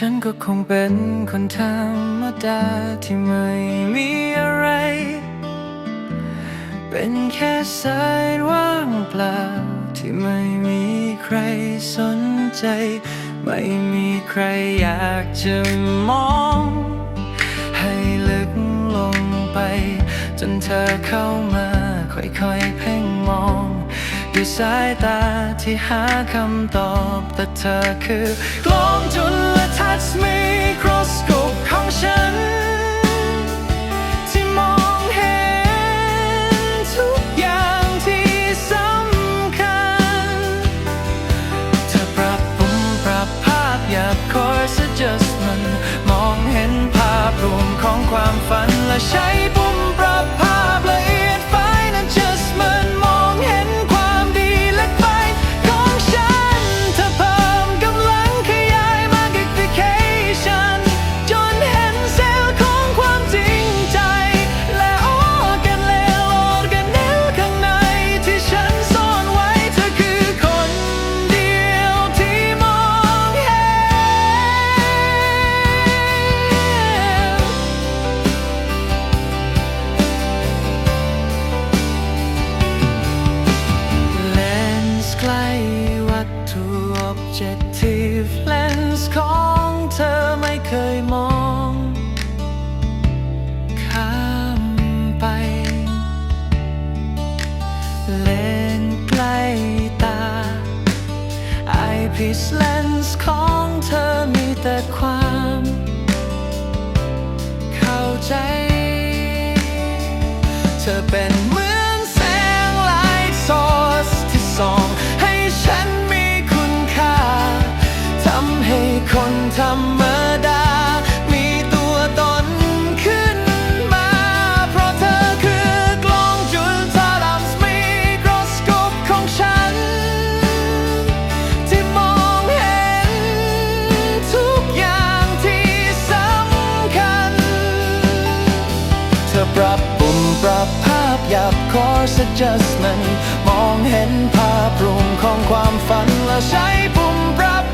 ฉันก็คงเป็นคนธรรมดาที่ไม่มีอะไร เป็นแค่สายว่างเปล่า ที่ไม่มีใครสนใจ ไม่มีใครอยากจะมอง ให้ลึกลงไป จนเธอเข้ามาค่อยๆ ด้วยสายตาที่หาคำตอบแต่เธอคือกล้องจุลทรรศน์ไมโครสโคปของฉัน ที่มองเห็นทุกอย่างที่สำคัญ เธอปรับปรุงปรับภาพอยาก course adjustment มองเห็นภาพรวมของความฝันและใช้ objective เลนส์ของเธอไม่เคยมอง ข้ามไป เลนใกล้ตา eyepiece lens มดา มีตัวตนขึ้นมา เพราะเธอคือกล้องจุลทรรศน์ไมโครสโคปของฉัน ที่มองเห็นทุกอย่างที่สำคัญ เธอปรับปุ่มปรับภาพหยับ course adjustment มองเห็นภาพรวมของความฝันและใช้ปุ่มปรับ